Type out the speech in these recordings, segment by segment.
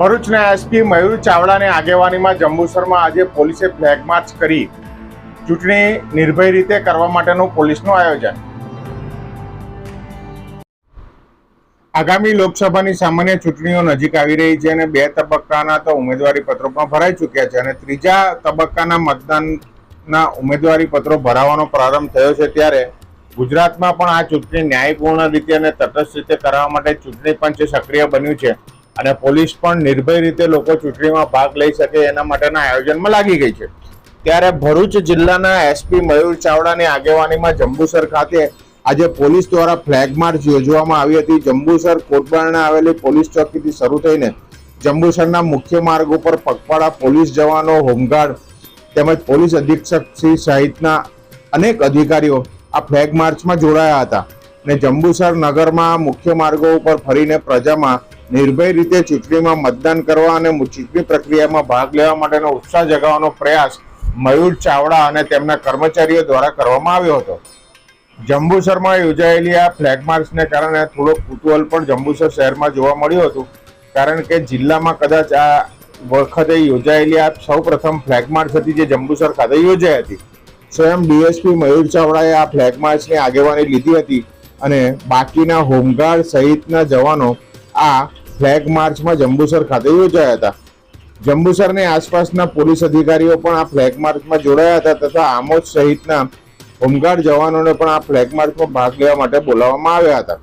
ભરૂચના એસપી મયુર ચાવડાની આગેવાનીમાં જંબુસરમાં આજે પોલીસે ફ્લેગ માર્ચ કરી. ચૂંટણી નિર્ભય રીતે કરવા માટેનું પોલીસનું આયોજન. આગામી લોકસભાની સામાન્ય ચૂંટણીઓ નજીક આવી રહી છે અને બે તબક્કાના તો ઉમેદવારી પત્રો પણ ભરાઈ ચૂક્યા છે અને ત્રીજા તબક્કાના મતદાનના ઉમેદવારી પત્રો ભરાવાનો પ્રારંભ થયો છે ત્યારે ગુજરાતમાં પણ આ ચૂંટણી ન્યાયપૂર્ણ રીતે અને તટસ્થ રીતે કરવા માટે ચૂંટણી પંચ સક્રિય બન્યું છે. અને પોલીસ પણ નિર્ભય રીતે લોકો ચૂંટણીમાં ભાગ લઈ શકે એના માટેના આયોજનમાં લાગી ગઈ છે. ત્યારે ભરૂચ જિલ્લાના એસપી મયુર ચાવડાની આગેવાનીમાં જંબુસર ખાતે આજે પોલીસ દ્વારા ફ્લેગ માર્ચ યોજવામાં આવી હતી. જંબુસર કોટબાણે આવેલી પોલીસ ચોકીથી શરૂ થઈને જંબુસરના મુખ્ય માર્ગ ઉપર પગપાળા પોલીસ જવાનો, હોમગાર્ડ તેમજ પોલીસ અધિક્ષક શ્રી સહિતના અનેક અધિકારીઓ આ ફ્લેગ માર્ચમાં જોડાયા હતા. અને જંબુસર નગરમાં મુખ્ય માર્ગો ઉપર ફરીને પ્રજામાં નિર્ભય રીતે ચૂંટણીમાં મતદાન કરવા અને ચૂંટણી પ્રક્રિયામાં ભાગ લેવા માટેનો ઉત્સાહ જગાવવાનો પ્રયાસ મયુર ચાવડા અને તેમના કર્મચારીઓ દ્વારા કરવામાં આવ્યો હતો. જંબુસરમાં યોજાયેલી આ ફ્લેગ માર્ચને કારણે થોડો કુતૂહલ પણ જંબુસર શહેરમાં જોવા મળ્યું હતું. કારણ કે જિલ્લામાં કદાચ આ વખતે યોજાયેલી આ સૌ પ્રથમ ફ્લેગ માર્ચ હતી જે જંબુસર ખાતે યોજાઈ હતી. સ્વયં ડીએસપી મયુર ચાવડાએ આ ફ્લેગ માર્ચની આગેવાની લીધી હતી અને બાકીના હોમગાર્ડ સહિતના જવાનો આ ફ્લેગ માર્ચમાં જંબુસર ખાતે યોજાયા હતા. જંબુસરની આસપાસના પોલીસ અધિકારીઓ પણ આ ફ્લેગ માર્ચમાં જોડાયા હતા તથા આમોદ સહિતના હોમગાર્ડ જવાનોને પણ આ ફ્લેગ માર્ચમાં ભાગ લેવા માટે બોલાવવામાં આવ્યા હતા.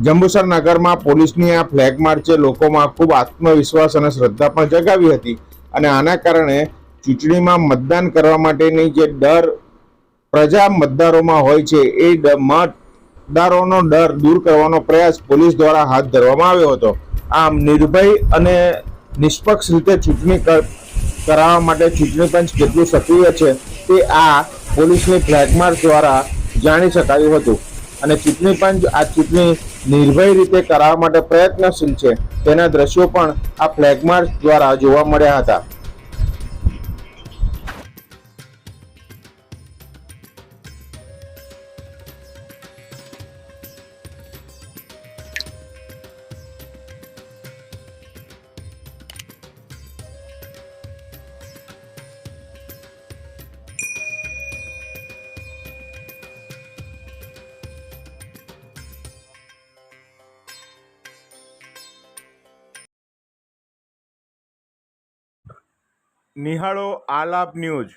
જંબુસર નગરમાં પોલીસની આ ફ્લેગ માર્ચે લોકોમાં ખૂબ આત્મવિશ્વાસ અને શ્રદ્ધા પણ જગાવી હતી અને આના કારણે ચૂંટણીમાં મતદાન કરવા માટેની જે ડર પ્રજા મતદારોમાં હોય છે, એ ડ- મતદારોનો ડર દૂર કરવાનો પ્રયાસ પોલીસ દ્વારા હાથ ધરવામાં આવ્યો હતો. આમ નિર્ભય અને નિષ્પક્ષ રીતે ચૂંટણી કર- કરાવવા માટે ચૂંટણી પંચ કેટલું સક્રિય છે તે આ પોલીસની ફ્લેગમાર્ચ દ્વારા જાણી શકાયું હતું. અને ચૂંટણી પંચ આ ચૂંટણી નિર્ભય રીતે કરાવવા માટે પ્રયત્નશીલ છે. તેના દ્રશ્યો પણ આ ફ્લેગમાર્ચ દ્વારા જોવા મળ્યા હતા. નિહાળો આલાપ ન્યૂઝ.